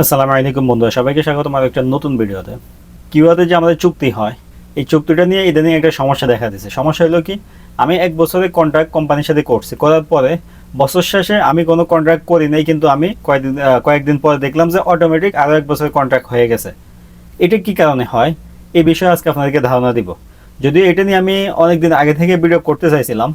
আসসালামু আলাইকুম বন্ধুরা, সবাইকে স্বাগত আমার একটা নতুন ভিডিওতে। কিউআতে যে আমাদের চুক্তি হয়, এই চুক্তিটা নিয়ে ইদানিং একটা সমস্যা দেখা দিচ্ছে সমস্যা হলো কি, আমি এক বছরের কন্ট্রাক্ট কোম্পানির সাথে করছি। করার পরে বছর শেষে আমি কোনো কন্ট্রাক্ট করি নাই, কিন্তু আমি কয়েকদিন কয়েকদিন পরে দেখলাম যে অটোমেটিক আরও এক বছরের কন্ট্রাক্ট হয়ে গেছে। এটা কি কারণে হয়? এই বিষয়ে আজকে আপনাদেরকে ধারণা দিব। যদিও এটা নিয়ে আমি অনেকদিন আগে থেকে ভিডিও করতে চাইছিলাম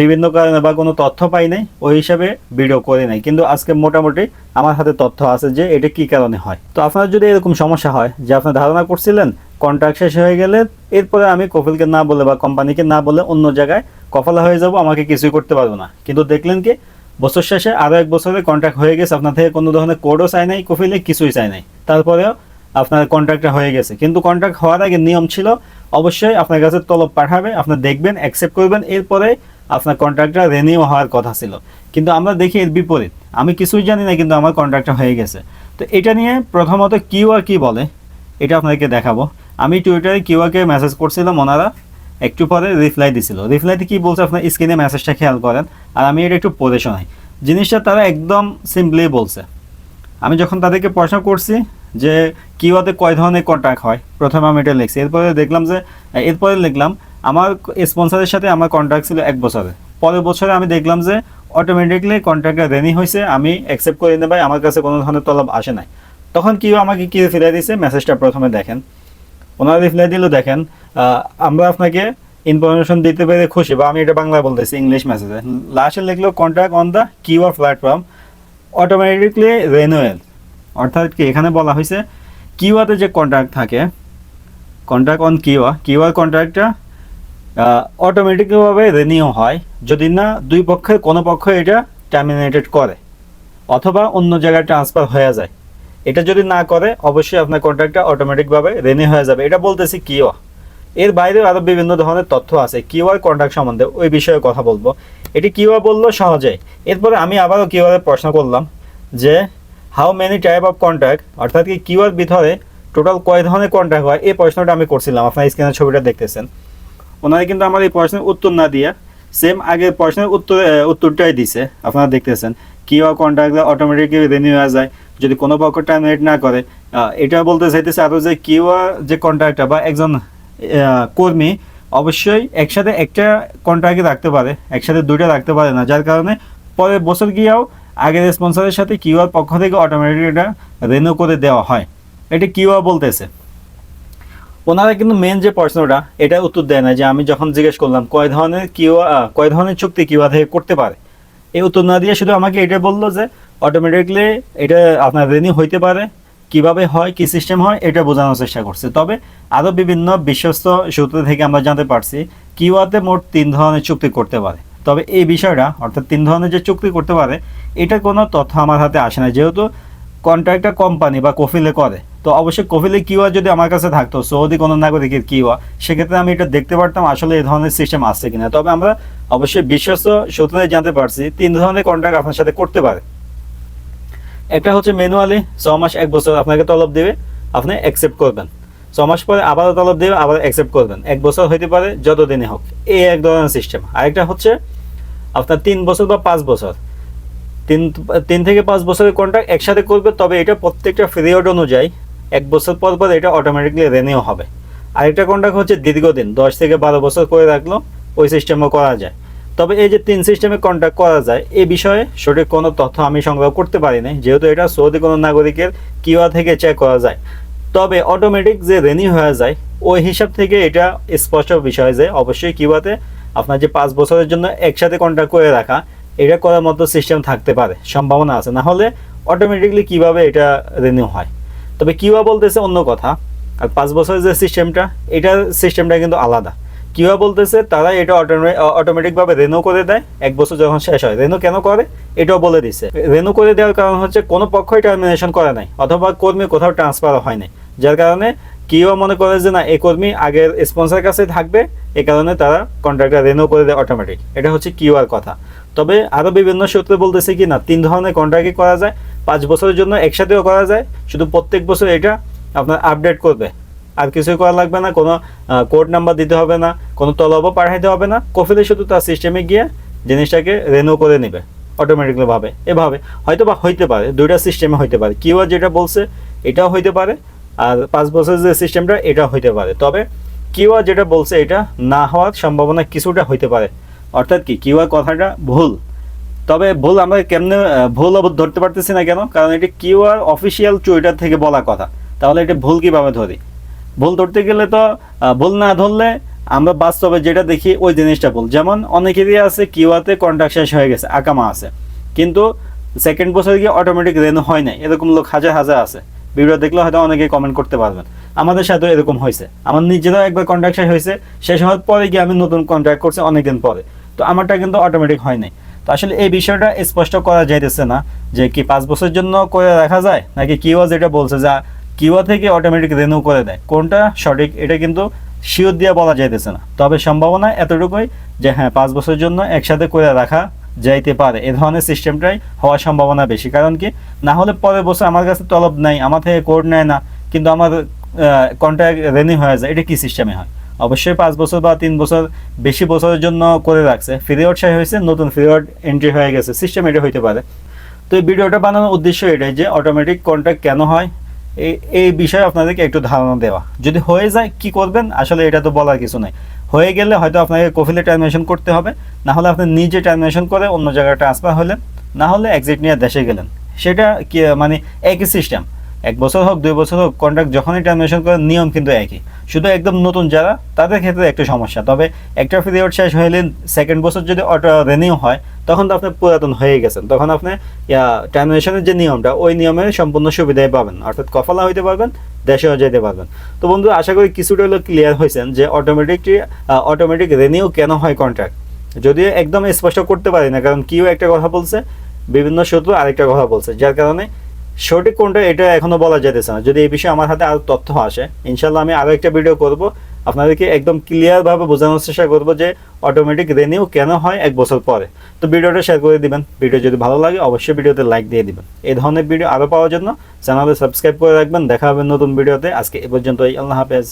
বিভিন্ন কারণে বা কোনো তথ্য পাই নাই, ওই হিসাবে ভিডিও করি নাই। কিন্তু আজকে মোটামুটি আমার হাতে তথ্য আছে যে এটা কি কারণে হয়। তো আপনার যদি এরকম সমস্যা হয়, যে আপনার ধারণা করছিলেন কন্ট্রাক্ট শেষ হয়ে গেলে এরপরে আমি কপিলকে না বলে বা কোম্পানিকে না বলে অন্য জায়গায় কফলা হয়ে যাব, আমাকে কিছুই করতে পারব না। কিন্তু দেখলেন কি, বছর শেষে আরও এক বছরের কন্ট্রাক্ট হয়ে গেছে, আপনার থেকে কোনো ধরনের কোডও চাই নাই কফিলে কিছুই চাই নাই। তারপরেও আপনার কন্ট্রাক্টটা হয়ে গেছে। কিন্তু কন্ট্রাক্ট হওয়ার আগে নিয়ম ছিল, অবশ্যই আপনার কাছে তলব পাঠাবে, আপনি দেখবেন অ্যাকসেপ্ট করবেন, এরপরে আপনার কন্ট্রাক্টটা রেনিউ হওয়ার কথা ছিল। কিন্তু আমরা দেখি এর বিপরীত। আমি কিছুই জানি না, কিন্তু আমার কন্ট্রাক্টটা হয়ে গেছে। তো এটা নিয়ে প্রথমত কিউ আর কি বলে? এটা আপনাদেরকে দেখাবো। আমি টুইটারে কিউআরকে মেসেজ করছিলাম ওনারা। একটু পরে রিপ্লাই দিছিল। রিপ্লাইতে কি বলছে আপনার স্ক্রিনে মেসেজটা খেয়াল করেন। আর আমি এটা একটু পড়ে শোনাই। জিনিসটা তারা একদম সিম্পলি বলছে। আমি যখন তাদেরকে প্রশ্ন করছি যে কিওয়াতে কয় ধরনের কন্ট্রাক্ট হয়? প্রথমে আমি এটা লিখছি। এরপরে দেখলাম যে, এরপরে লিখলাম আমার স্পন্সরের সাথে আমার কন্ট্রাক্ট ছিল এক বছরে। পরের বছরে আমি দেখলাম যে অটোমেটিকলি কন্ট্রাক্টটা রেনি হয়েছে, আমি অ্যাকসেপ্ট করে নেবাই আমার কাছে কোনো ধরনের তলব আসে নাই। তখন কিও আমাকে কি ফিরে দিয়েছে মেসেজটা প্রথমে দেখেন। ওনারা রিপ্লাই দিল, দেখেন আমরা আপনাকে ইনফরমেশন দিতে পেরে খুশি, বা আমি এটা বাংলায় বলতেছি ইংলিশ মেসেজে লাস্টে লিখলো contract on the Q QR platform automatically renewal অর্থাৎ কি, এখানে বলা হয়েছে কিউআতে যে কন্ট্রাক্ট থাকে কন্ট্রাক্ট অন কিউআ কিউআর কন্ট্রাক্টটা অটোমেটিকভাবে রেনিউ হয়। যদি না, দুই পক্ষের কোনো পক্ষ এটা টার্মিনেটেড করে, অথবা অন্য জায়গায় ট্রান্সফার হয়ে যায়। এটা যদি না করে, অবশ্যই আপনার কন্ট্রাক্টটা অটোমেটিকভাবে রেনি হয়ে যাবে। এটা বলতেছি কিওয়া। এর বাইরেও আরও বিভিন্ন ধরনের তথ্য আছে, কিওয়ার কন্ট্রাক্ট সম্বন্ধে ওই বিষয়ে কথা বলব। এটি কিওয়া বলল সহজেই এরপরে আমি আবারও কিওয়ারে প্রশ্ন করলাম যে how many type of contract অর্থাৎ কি কিওয়ার ভিতরে টোটাল কয় ধরনের কন্ট্রাক্ট হয়? এই প্রশ্নটা আমি করছিলাম, আপনার স্ক্রিনের ছবিটা দেখতেছেন। ওনারা কিন্তু আমার এই প্রশ্নের উত্তর না দিয়া সেম আগের প্রশ্নের উত্তর উত্তরটাই দিছে। আপনারা দেখতেছেন কিওয়া কন্ট্রাক্ট অটোমেটিকলি রেনিউ হয়ে যায়, যদি কোনো পক্ষ টার্মিনেট না করে। এটা বলতে চাইতেছে আরও যে কিওয়া যে কন্ট্রাক্টটা বা একজন কর্মী অবশ্যই একসাথে একটা কন্ট্রাক্টে রাখতে পারে, একসাথে দুইটা রাখতে পারে না। যার কারণে পরের বছর গিয়েও আগের স্পন্সরের সাথে কিউআর পক্ষ থেকে অটোমেটিক এটা রেনিউ করে দেওয়া হয়। এটা কিউআর বলতেছে। ওনারা কিন্তু মেন যে প্রশ্নটা এটা উত্তর দেয় না যে আমি যখন জিজ্ঞেস করলাম, কয় ধরনের কিউআ কয় ধরনের চুক্তি কিউআর থেকে করতে পারে? এই উত্তর না দিয়ে শুধু আমাকে এটা বলল যে অটোমেটিকলি এটা আপনার রেনিউ হইতে পারে, কীভাবে হয়, কি সিস্টেম হয়, এটা বোঝানোর চেষ্টা করছে। তবে আরও বিভিন্ন বিশ্বস্ত সূত্র থেকে আমরা জানতে পারছি কিউআতে মোট তিন ধরনের চুক্তি করতে পারে। তবে এই বিষয়টা, অর্থাৎ তিন ধরনের যে চুক্তি করতে পারে এটা কোনো তথ্য আমার হাতে আসে না। যেহেতু কন্ট্রাক্টটা কোম্পানি বা কফিলে করে তো অবশ্যই কফিলে কিওয়া যদি আমার কাছে থাকতো, সৌদি কোনো নাগরিকের কিওয়া সেক্ষেত্রে আমি এটা দেখতে পারতাম আসলে এই ধরনের সিস্টেম আসছে কিনা। তবে আমরা অবশ্যই বিশ্বস্ত সূত্রে জানতে পারছি, তিন ধরনের কন্ট্রাক্ট আপনার সাথে করতে পারে। একটা হচ্ছে ম্যানুয়ালি ছ মাস এক বছর আপনাকে তলব দেবে, আপনি অ্যাকসেপ্ট করবেন। ছ মাস পরে আবারও তলব দেবে আবার অ্যাকসেপ্ট করবেন। এক বছর হইতে পারে যত দিনে হোক। এই এক ধরনের সিস্টেম আরেকটা হচ্ছে আপনার তিন বছর বা পাঁচ বছর। তিন তিন থেকে পাঁচ বছরের কন্ট্রাক্ট একসাথে করবে, তবে এটা প্রত্যেকটা পিরিয়ড অনুযায়ী এক বছর পর পর এটা অটোমেটিকলি রেনিউ হবে। আরেকটা কন্ট্রাক্ট হচ্ছে দীর্ঘদিন, দশ থেকে বারো বছর করে রাখল, ওই সিস্টেমও করা যায়। তবে এই যে তিন সিস্টেমে কন্ট্যাক্ট করা যায়, এ বিষয়ে সঠিক কোনো তথ্য আমি সংগ্রহ করতে পারি নাই, যেহেতু এটা সৌদি কোনো নাগরিকের কিওয়া থেকে চেক করা যায়। তবে অটোমেটিক যে রেনিউ হয়ে যায়, ওই হিসাব থেকে এটা স্পষ্ট বিষয় যে অবশ্যই কিওয়াতে আপনার যে পাঁচ বছরের জন্য একসাথে কন্ট্যাক্ট করে রাখা, এটা করার মতো সিস্টেম থাকতে পারে, সম্ভাবনা আছে। না হলে অটোমেটিকলি কীভাবে এটা রেনিউ হয়? তবে কিওয়া বলতেছে অন্য কথা। আর পাঁচ বছরের যে সিস্টেমটা, এটা সিস্টেমটা কিন্তু আলাদা। কিওয়া বলতেছে তারা এটা অটোমেটিকভাবে রেনো করে দেয়, এক বছর যখন শেষ হয়। রেনো কেন করে? এটাও বলে দিছে। রেনো করে দেওয়ার কারণ হচ্ছে কোনো পক্ষই টার্মিনেশন করে নাই, অথবা কর্মী কোথাও ট্রান্সফার হয় নাই। যার কারণে কিও মনে করে যে না এই কর্মী আগের স্পন্সর কাছে থাকবে, এ কারণে তারা কন্ট্রাক্টটা রেনু করে দেয় অটোমেটিক এটা হচ্ছে কিউআর কথা। তবে আরও বিভিন্ন সূত্রে বলতেছে কি না, তিন ধরনের কন্ট্রাক্টই করা যায়, পাঁচ বছরের জন্য একসাথেও করা যায়, শুধু প্রত্যেক বছর এটা আপনার আপডেট করবে। আর কিছুই করা লাগবে না, কোনো কোড নাম্বার দিতে হবে না, কোনো তলবও পাঠাইতে হবে না, কফিলে শুধু তার সিস্টেমে গিয়ে জিনিসটাকে রেনু করে নেবে অটোমেটিকলি ভাবে। এভাবে হয়তো বা হইতে পারে, দুইটা সিস্টেমে হইতে পারে। কিউআর যেটা বলছে, এটাও হইতে পারে আর পাঁচ বছরের যে সিস্টেমটা এটা হইতে পারে। তবে কিউআর যেটা বলছে এটা না হওয়ার সম্ভাবনা কিছুটা হইতে পারে। অর্থাৎ কি, কিউআর কথাটা ভুল। তবে ভুল আমরা কেমনে ভুল ধরতে পারতেছি না কেন? কারণ এটা কিউআর অফিসিয়াল টুইটার থেকে বলা কথা। তাহলে এটা ভুল কীভাবে ধরি? ভুল ধরতে গেলে তো ভুল না ধরলে আমরা বাস্তবে যেটা দেখি ওই জিনিসটা ভুল। যেমন অনেকেরই আছে কিউআতে কন্ট্রাক্ট শেষ হয়ে গেছে, আকামা আছে। কিন্তু সেকেন্ড বছর গিয়ে অটোমেটিক রেনু হয় নাই। এরকম লোক হাজার হাজার আছে। ভিডিও দেখলে হয়তো অনেকে কমেন্ট করতে পারবেন। আমাদের সাথেও এরকম হয়েছে। আমার নিজেরও একবার কন্ট্রাক্ট শেষ হয়েছে। শেষ হওয়ার পরে গিয়ে আমি নতুন কন্ট্রাক্ট করছি অনেকদিন পরে। তো আমারটা কিন্তু অটোমেটিক হয় নাই। তো আসলে এই বিষয়টা স্পষ্ট করা যাইতেছে না যে কি পাঁচ বছরের জন্য করে রাখা যায়, নাকি কিওয়া যেটা বলছে যা কিওয়া থেকে অটোমেটিক রেনিউ করে দেয়। কোনটা সঠিক এটা কিন্তু শিওর দিয়ে বলা যাইতেছে না। তবে সম্ভাবনা এতটুকুই যে হ্যাঁ পাঁচ বছরের জন্য একসাথে করে রাখা যাইতে পারে। এ ধরনের সিস্টেমটাই হওয়ার সম্ভাবনা বেশি। কারণ কি? না হলে পরের বছর আমার কাছে তলব নাই, আমার থেকে কোড নেয় না, কিন্তু আমার কন্ট্রাক্ট রেনি হয়ে যায়। এটা কি সিস্টেমে হয়? অবশ্যই পাঁচ বছর বা তিন বছর বেশি বছরের জন্য করে রাখছে। পিরিয়ড শেষ হয়েছে, নতুন পিরিয়ড এন্ট্রি হয়ে গেছে। সিস্টেম এটা হইতে পারে। তো এই ভিডিওটা বানানোর উদ্দেশ্য এটাই যে অটোমেটিক কন্ট্রাক্ট কেন হয়? এই এই বিষয়ে আপনাদেরকে একটু ধারণা দেওয়া। যদি হয়ে যায়, কি করবেন? আসলে এটা তো বলার কিছু নাই। হয়ে গেলে হয়তো আপনাকে কফিলে টার্মিনেশন করতে হবে। না হলে আপনি নিজে টার্মিনেশন করে অন্য জায়গায় ট্রান্সফার হলেন। না হলে এক্সিট নিয়ে দেশে গেলেন। সেটা কি মানে একই সিস্টেম এক বছর হোক, দুই বছর হোক কন্ট্রাক্ট যখনই টার্মিনেশন করেন, নিয়ম কিন্তু একই। শুধু একদম নতুন যারা, তাদের ক্ষেত্রে একটা সমস্যা। তবে একটা পিরিয়ড শেষ হইলে সেকেন্ড বছর যদি অটো রেনিউ হয়, তখন তো আপনি পুরাতন হয়ে গেছেন। তখন আপনি টার্মিনেশনের যে নিয়মটা, ওই নিয়মে সম্পূর্ণ সুবিধাই পাবেন। অর্থাৎ কফলা হইতে পারবেন, দেশেও যেতে পারবেন। তো বন্ধু, আশা করি কিছুটা হলো ক্লিয়ার হয়েছেন যে অটোমেটিকটি অটোমেটিক রেনিউ কেন হয় কন্ট্রাক্ট যদিও একদম স্পষ্ট করতে পারি না, কারণ কিউ একটা কথা বলছে, বিভিন্ন সূত্র আরেকটা কথা বলছে, যার কারণে সঠিক কোনটা এটা এখনও বলা যেতেছে না। যদি এই বিষয়ে আমার হাতে আরও তথ্য আসে ইনশাল্লাহ আমি আরও একটা ভিডিও করব। আপনাদেরকে একদম ক্লিয়ার ভাবে বোঝানোর চেষ্টা করব যে অটোমেটিক রেনিউ কেন হয় এক বছর পরে। তো ভিডিওটা শেয়ার করে দিবেন। ভিডিও যদি ভালো লাগে, অবশ্যই ভিডিওতে লাইক দিয়ে দিবেন। এই ধরনের ভিডিও আরও পাওয়ার জন্য চ্যানেলে সাবস্ক্রাইব করে রাখবেন। দেখা হবে নতুন ভিডিওতে আজকে এ পর্যন্ত আল্লাহ হাফেজ।